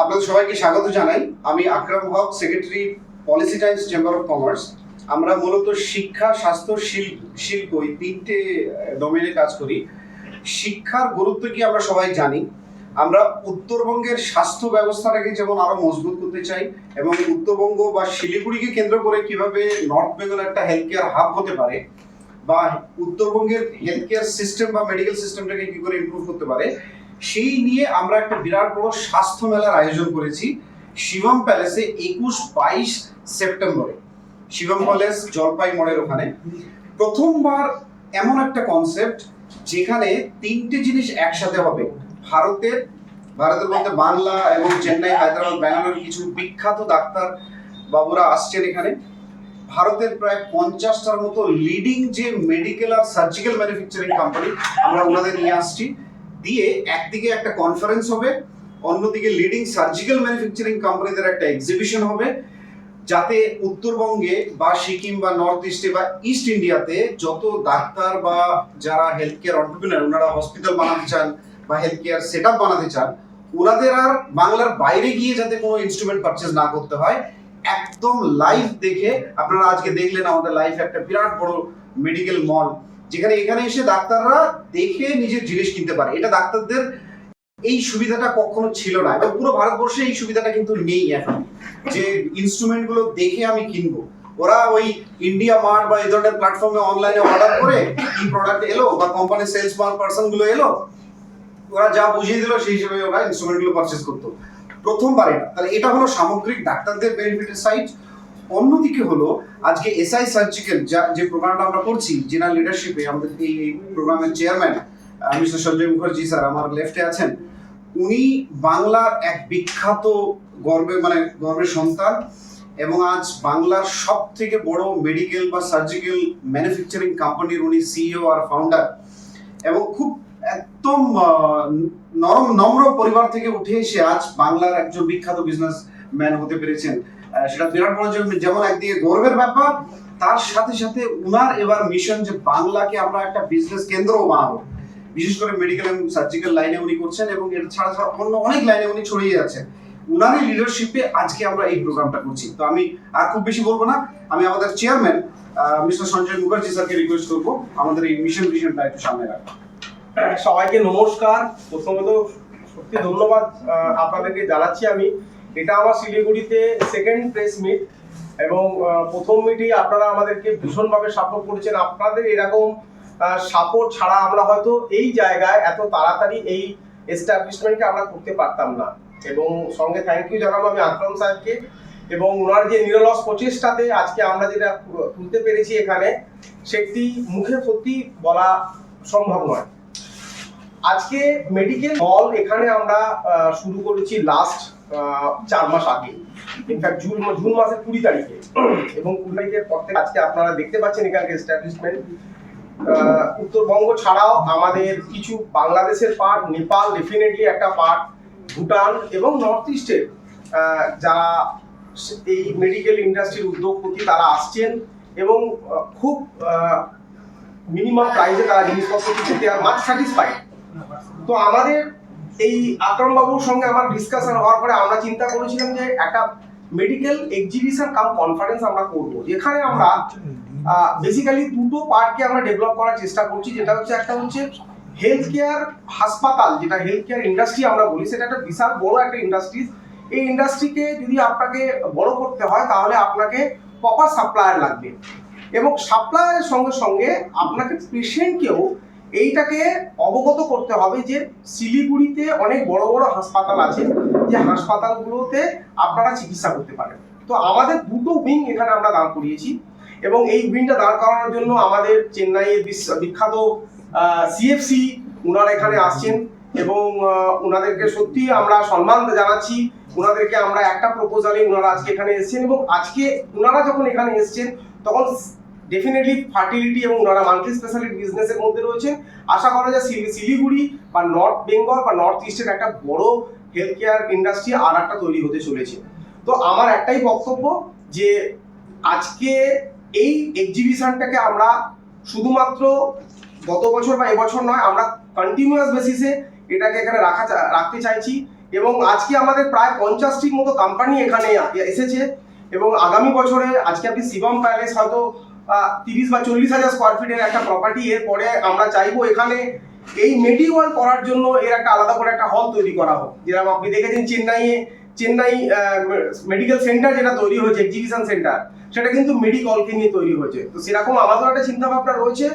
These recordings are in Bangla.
আপনাদের সবাইকে স্বাগত জানাই। আমি Akram Haque secretary policy times chamber of commerce আমরা মূলত শিক্ষা, স্বাস্থ্য, শিল্প এই তিনটে ডোমেনে কাজ করি। শিক্ষার গুরুত্ব কি আমরা সবাই জানি। আমরা উত্তরবঙ্গের স্বাস্থ্য ব্যবস্থাটাকে যেমন আরও মজবুত করতে চাই, এবং উত্তরবঙ্গ বা শিলিগুড়িকে কেন্দ্র করে কীভাবে নর্থ বেঙ্গল একটা হেলথ কেয়ার হাব হতে পারে, বা উত্তরবঙ্গের হেলথ কেয়ার সিস্টেম বা মেডিকেল সিস্টেমটাকে কি করে ইমপ্রুভ করতে পারে সেই নিয়ে আমরা একটা বিরাট বড় স্বাস্থ্য মেলার আয়োজন করেছি শিবম প্যালেসে একুশ বাইশ সেপ্টেম্বরে। শিবম প্যালেস জলপাই মোড়ের ওখানে। প্রথমবার এমন একটা কনসেপ্ট যেখানে তিনটে জিনিস একসাথে হবে। ভারতের ভারতের মধ্যে বাংলা এবং চেন্নাই, হায়দ্রাবাদ, ব্যাঙ্গালোর কিছু বিখ্যাত ডাক্তার বাবুরা আসছেন এখানে। ভারতের প্রায় পঞ্চাশটার মতো লিডিং যে মেডিকেল আর সার্জিক্যাল ম্যানুফ্যাকচারিং কোম্পানি আমরা ওনাদের নিয়ে আসছি। দিয়ে একদিকে একটা কনফারেন্স হবে, অন্যদিকে লিডিং সার্জিক্যাল ম্যানুফ্যাকচারিং কোম্পানিদের একটা এক্সিবিশন হবে, যাতে উত্তরবঙ্গে বা সিকিম বা নর্থ ইস্টে বা ইস্ট ইন্ডিয়াতে যত ডাক্তার বা যারা হেলথ কেয়ার অন্টারপ্রিনার ওনারা হসপিটাল বানাতে চান বা হেলথ কেয়ার সেট বানাতে চান, ওনাদের আর বাংলার বাইরে গিয়ে যাতে কোনো ইনস্ট্রুমেন্ট পারচেস না করতে হয়, একদম লাইভ দেখে আপনারা আজকে দেখলেন আমাদের লাইভ একটা বিরাট বড় মেডিকেল মল যেখানে এখানে এসে ডাক্তাররা দেখে নিজের জিনিস কিনতে পারে। এটা ডাক্তারদের এই সুবিধাটা কখনো ছিল না এবং পুরো ভারতবর্ষে এই সুবিধাটা কিন্তু নেই এখন। যে ইনস্ট্রুমেন্টগুলো দেখে আমি কিনবো। ওরা ওই ইন্ডিয়া মার্ট বা এই ধরনের প্ল্যাটফর্মে অনলাইনে অর্ডার করে কি প্রোডাক্ট এলো বা কোম্পানির সেলস পার্সনগুলো এলো, ওরা যা বুঝিয়ে দিল সেই হিসেবে ওরা ইনস্ট্রুমেন্টগুলো পারচেস করতো। প্রথমবার তাহলে এটা হলো সামগ্রিক ডাক্তারদের বেনিফিটের সাইড অন্যদিকে হলো, আজকে এসআই সার্জিক্যাল যা, যে প্রোগ্রামটা আমরা করছি জেনারেল লিডারশিপে আমাদের এই প্রোগ্রামের chairman mister Sanjay Mukherjee sir আমার লেফটে আছেন, উনি বাংলার এক বিখ্যাত গর্বে মানে গর্বের সন্তান এবং আজ বাংলার সব থেকে বড় মেডিকেল বা সার্জিক্যাল ম্যানুফ্যাকচারিং কোম্পানির উনি সিইও আর ফাউন্ডার এবং খুব একদম নরম, নম্র পরিবার থেকে উঠে এসে আজ বাংলার একজন বিখ্যাত বিজনেস ম্যান হতে পেরেছেন। সেটা বিরাট বড় যেমন একদিকে গর্বের ব্যাপার, তার সাথে সাথে উনার এবার মিশন যে বাংলাকে আমরা একটা বিজনেস কেন্দ্রও বানাবো। বিশেষ করে মেডিকেল এবং সার্জিক্যাল লাইনে উনি করছেন এবং এটা ছাড়া ছাড়া অন্য অনেক লাইনে উনি ছড়িয়ে যাচ্ছেন উনারই লিডারশিপে আজকে আমরা এই প্রোগ্রামটা করছি। তো আমি আর খুব বেশি বলব না। আমি আমাদের চেয়ারম্যান মিস্টার সঞ্জয় মুখার্জি স্যারকে রিকোয়েস্ট করব। আমাদের এই মিশন ভিশনটা একটু সামনে রাখব সবাইকে নমস্কার। প্রথমত সত্যি ধন্যবাদ আপনাদেরকে জানাচ্ছি আমি। এটা আমার শিলিগুড়িতে সেকেন্ড প্রেস মিট এবং প্রথম মিটই আপনারা আমাদেরকে ভীষণভাবে সাপোর্ট করেছেন। আপনাদের এরকম সাপোর্ট ছাড়া আমরা হয়তো এই জায়গায় এত তাড়াতাড়ি এই এস্টাবলিশমেন্টকে আমরা করতে পারতাম না। এবং সঙ্গে থ্যাংক ইউ জানাব আমি আকরম সাহেবকে এবং ওনার যে নিরলস প্রচেষ্টাতে আজকে আমরা যেটা তুলতে পেরেছি এখানে, সেটি মুখে সত্যি বলা সম্ভব নয়। আজকে মেডিকেল হল এখানে আমরা শুরু করেছি লাস্ট চার মাস আগে। ইনফ্যাক্ট জুন জুন মাসের কুড়ি তারিখে। এবং কুড়ি তারিখের পর থেকে আজকে আপনারা দেখতে পাচ্ছেন এখানকার এস্টাবলিশমেন্ট উত্তরবঙ্গ ছাড়াও আমাদের কিছু বাংলাদেশের পার্ট নেপাল ডেফিনেটলি একটা পার্ট ভুটান এবং নর্থ ইস্টের যারা এই মেডিকেল ইন্ডাস্ট্রির উদ্যোগপতি তারা আসছেন এবং খুব মিনিমাম প্রাইসে তারা জিনিসপত্র কিনতে আর মাছ স্যাটিসফাইড তো আমাদের এই আকরম বাবুর সঙ্গে আমার ডিসকাশন হওয়ার পরে আমরা চিন্তা করেছিলাম যে একটা মেডিকেল এক্সিবিশন কাম কনফারেন্স আমরা করব। যেখানে আমরা বেসিক্যালি দুটো পার্টকে আমরা ডেভেলপ করার চেষ্টা করছি। যেটা হচ্ছে, একটা হচ্ছে হেলথ কেয়ার হাসপাতাল, যেটা হেলথ কেয়ার ইন্ডাস্ট্রি আমরা বলি। সেটা একটা বিশাল বড় একটা ইন্ডাস্ট্রি এই ইন্ডাস্ট্রিকে যদি আপনাকে বড় করতে হয়, তাহলে আপনাকে প্রপার সাপ্লায়ার লাগবে। এবং সাপ্লায়ারের সঙ্গে সঙ্গে আপনাকে পেশেন্টকেও এইটাকে অবগত করতে হবে যে শিলিগুড়িতে অনেক বড় বড় হাসপাতাল আছে, যে হাসপাতালগুলোতে আপনারা চিকিৎসা করতে পারেন। তো আমাদের দুটো উইং এখানে আমরা দাঁড় করিয়েছি এবং এই উইংটা দাঁড় করানোর জন্য আমাদের চেন্নাইয়ের বিখ্যাত সিএফসি ওনারা এখানে আসছেন এবং ওনাদেরকে সত্যি আমরা সম্মান জানাচ্ছি। ওনাদেরকে আমরা একটা প্রপোজালে ওনারা আজকে এখানে এসেছেন এবং আজকে ওনারা যখন এখানে এসেছেন, তখন ডেফিনেটলি ফার্টিলিটি এবং ওনারা মাল্টি স্পেশালিটি বিজনেসের মধ্যে রয়েছেন আশা করা যায় শিলিগুড়ি বা নর্থ বেঙ্গল বা নর্থ ইস্টের একটা বড় হেলথ কেয়ার ইন্ডাস্ট্রি আর একটা তৈরি হতে চলেছে। তো আমার একটাই বক্তব্য যে আজকে এই এক্সিবিশনটাকে আমরা শুধুমাত্র গত বছর বা এবছর নয়, আমরা কন্টিনিউয়াস বেসিসে এটাকে এখানে রাখা রাখতে চাইছি এবং আজকে আমাদের প্রায় পঞ্চাশটির মতো কোম্পানি এখানে এসেছে এবং আগামী বছরে আজকে আপনি শিবম প্যালেস হয়তো তিরিশ বা চল্লিশ হাজার স্কোয়ার ফিটের একটা প্রপার্টি এর পরে আমরা চাইব এখানে এই মেডিওয়াল করার জন্য এর একটা আলাদা করে একটা হল তৈরি করা হোক। যেরকম আপনি দেখেছেন চেন্নাইয়ে, চেন্নাই মেডিকেল সেন্টার যেটা তৈরি হয়েছে এক্সিবিশন সেন্টার সেটা কিন্তু মেডিকলকে নিয়ে তৈরি হয়েছে। তো সেরকম আমাদের একটা চিন্তা ভাবনা রয়েছে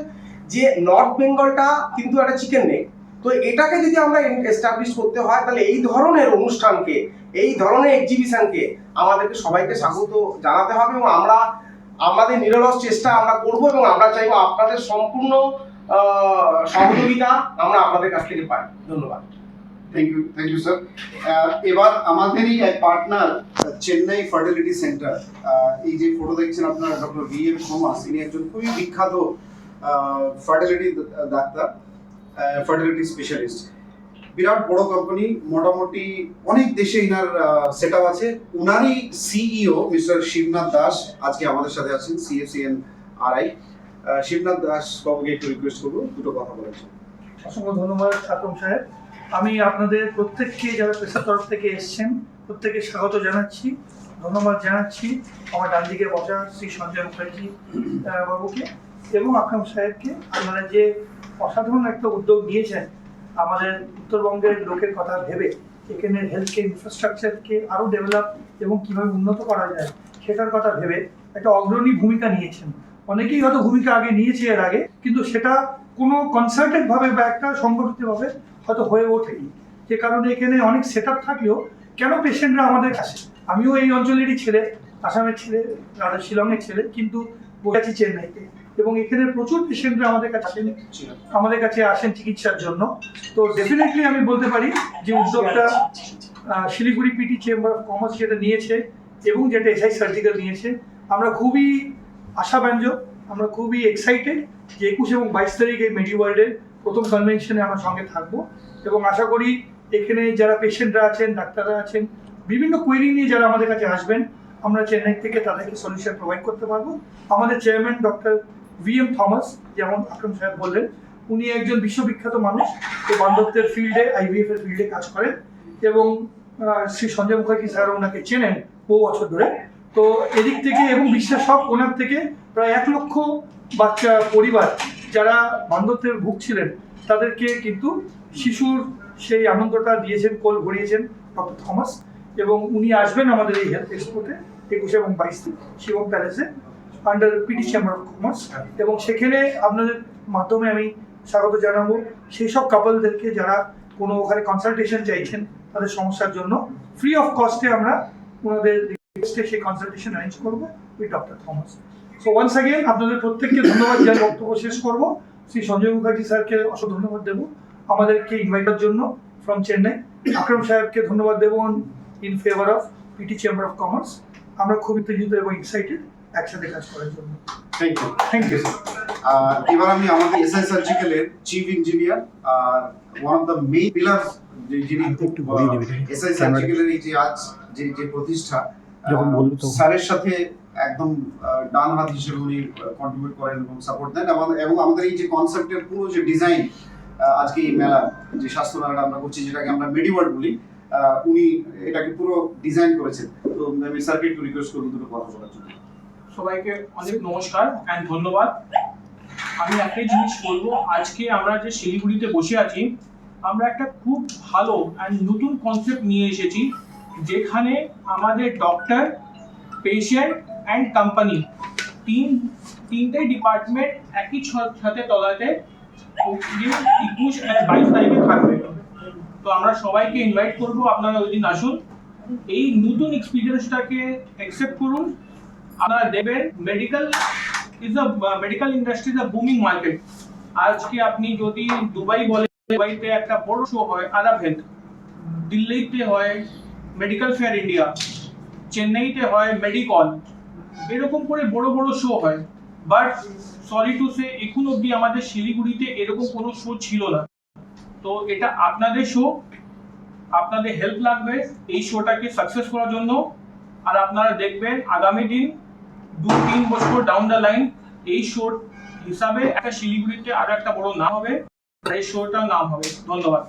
যে নর্থ বেঙ্গলটা কিন্তু একটা চিকেন নেক তো এটাকে যদি আমরা এস্টাবলিশ করতে হয়, তাহলে এই ধরনের অনুষ্ঠানকে, এই ধরনের এক্সিবিশনকে আমাদেরকে সবাইকে স্বাগত জানাতে হবে এবং আমরা আমাদের নিরলস চেষ্টা আমরা করব এবং আমরা চাইব আপনাদের সম্পূর্ণ সহযোগিতা আমরা আপনাদের কাছ থেকে পাই। ধন্যবাদ। Thank you thank you sir এবার আমাদেরই এক পার্টনার চেন্নাই ফার্টিলিটি সেন্টার এই যে ফটো দেখছেন আপনারা ডক্টর ভি এম থমাস ইনি একজন খুবই বিখ্যাত ফার্টিলিটি ডাক্তার ফার্টিলিটি স্পেশালিস্ট বিরাট বড় কোম্পানি মোটামুটি অনেক দেশে ইনার সেট আছে। উনারই সিইও মিস্টার শিবনাথ দাস আজকে আমাদের সাথে আছেন সিএসিএন আরআই শিবনাথ দাস বাবুকে একটু রিকোয়েস্ট করব, দুটো কথা বলার জন্য। অসংখ্য ধন্যবাদ, ঠাকুর সাহেব। আমি আপনাদের প্রত্যেককে যারা পেশার তরফ থেকে এসেছেন প্রত্যেকে স্বাগত জানাচ্ছি, ধন্যবাদ জানাচ্ছি আমার ডান দিকে বসা শ্রী সঞ্জয় মুখার্জি বাবুকে এবং আকরাম সাহেবকে। আপনারা যে অসাধারণ একটা উদ্যোগ নিয়েছেন আমাদের উত্তরবঙ্গের লোকের কথা ভেবে এখানে হেলথ কেয়ার ইনফ্রাস্ট্রাকচারকে আরও ডেভেলপ এবং কীভাবে উন্নত করা যায় সেটার কথা ভেবে একটা অগ্রণী ভূমিকা নিয়েছেন। অনেকেই হয়তো ভূমিকা আগে নিয়েছে এর আগে, কিন্তু সেটা কোনো কনসার্টেড ভাবে বা একটা সংগঠিতভাবে হয়তো হয়ে ওঠেনি। যে কারণে এখানে অনেক সেট থাকলেও কেন পেশেন্টরা আমাদের কাছে? আমিও এই অঞ্চলেরই ছেলে, আসামের ছেলে শিলংয়ের ছেলে, কিন্তু বসে আছি চেন্নাইতে। এবং এখানে প্রচুর পেশেন্টরা আমাদের কাছে আসেন আমাদের কাছে আসেন চিকিৎসার জন্য। তো ডেফিনেটলি আমি বলতে পারি যে উদ্যোগটা Siliguri PT chamber of commerce যেটা নিয়েছে এবং যেটা এসআই সার্জিক্যাল নিয়েছে, আমরা খুবই আশাব্যঞ্জক, আমরা খুবই এক্সাইটেড যে একুশ এবং বাইশ তারিখ এই মেডি ওয়ার্ল্ডের প্রথম কনভেনশনে আমরা সঙ্গে থাকব। এবং আশা করি এখানে যারা পেশেন্টরা আছেন, ডাক্তাররা আছেন, বিভিন্ন কোয়েরি নিয়ে যারা আমাদের কাছে আসবেন, আমরা চেন্নাই থেকে তাদেরকে সলিউশন প্রোভাইড করতে পারব। আমাদের chairman doctor V M Thomas যেমন আকরম সাহেব বললেন, উনি একজন বিশ্ববিখ্যাত মানুষ এই বান্ধবদের ফিল্ডে আইভিএফ এর ফিল্ডে কাজ করেন এবং শ্রী সঞ্জয় মুখার্জি স্যার ওনাকে চেনেন বহু বছর ধরে। তো এদিক থেকে এবং বিশ্বের সব কোনার থেকে প্রায় এক লক্ষ বাচ্চা পরিবার যারা বান্ধবদের ভুগছিলেন, তাদেরকে কিন্তু শিশুর সেই আনন্দটা দিয়েছেন, কোল ভরিয়েছেন ডক্টর থমাস এবং উনি আসবেন আমাদের এই হেলথ এক্সপোর্টে একুশে এবং বাইশ Shivam প্যালেসে। Under PT chamber of commerce এবং সেখানে আপনাদের মাধ্যমে আমি স্বাগত জানাব। সেই সব কাপলদেরকে যারা কোনো ওখানে কনসালটেশন চাইছেন, তাদের সমস্যার জন্য ফ্রি অফ কস্টে আমরা ওনাদের রিকোয়েস্টে সেই কনসালটেশন অ্যারেঞ্জ করব with doctor Thomas so once again আপনাদের প্রত্যেককে ধন্যবাদ জানিয়ে বক্তব্য শেষ করব। শ্রী সঞ্জয় মুখার্জি স্যারকে অসংখ্য ধন্যবাদ দেবো। আমাদেরকে ইনভাইটার জন্য ফ্রম চেন্নাই আকরম সাহেবকে ধন্যবাদ দেবো in favour of PT chamber of commerce আমরা খুব উত্তেজিত এবং এক্সাইটেড একসাথে কাজ করার জন্য। Thank you thank you sir এবার আমি আমাদের এসআই সার্জিক্যালের chief engineer R one of the main pillar যিনি। এসআই সার্জিক্যালের এই যে আজ যে যে প্রতিষ্ঠা যখন বলব। স্যারের সাথে একদম ডান হাত হিসেবে উনি কন্ট্রিবিউট করেন এবং সাপোর্ট দেন এবং আমাদের এই যে কনসেপ্টের পুরো যে ডিজাইন আজকে এই মেলা যে স্বাস্থ্য মেলাটা আমরা করছি যেটাকে আমরা মেডিওয়ার্ড বলি আহ, উনি এটাকে পুরো ডিজাইন করেছেন। তো আমি স্যারকে একটু রিকোয়েস্ট করব দুটো কথা বলার জন্য। সবাইকে অনেক নমস্কার অ্যান্ড ধন্যবাদ। আমি একটাই জিনিস বলব, আজকে আমরা যে শিলিগুড়িতে বসে আছি, আমরা একটা খুব ভালো অ্যান্ড নতুন কনসেপ্ট নিয়ে এসেছি, যেখানে আমাদের ডক্টর পেশেন্ট অ্যান্ড কোম্পানি তিন তিনটে ডিপার্টমেন্ট একই সাথে তলাতে একুশ বাইশ তারিখে থাকবে। তো আমরা সবাইকে ইনভাইট করব, আপনারা ওই দিন আসুন। এই নতুন এক্সপিরিয়েন্সটাকে অ্যাকসেপ্ট করুন। আপনারা দেখবেন medical is a medical industry is a booming market আজকে আপনি যদি দুবাই বলেন, দুবাইতে একটা বড় শো হয় আরব হেলথ দিল্লিতে হয় মেডিকেল ফেয়ার ইন্ডিয়া চেন্নাইতে হয় মেডিকল এরকম করে বড় বড় শো হয়। বাট সরি টু সে এখন অবধি আমাদের শিলিগুড়িতে এরকম কোনো শো ছিল না। তো এটা আপনাদের শো আপনাদের হেল্প লাগবে এই শোটাকে সাকসেস করার জন্য। আর আপনারা দেখবেন আগামী দিন দু তিন বছর ডাউন দ্য লাইন এই শোর হিসাবে একটা শিলিগুড়িতে আরও একটা বড় নাম হবে এই শোটার নাম হবে। ধন্যবাদ।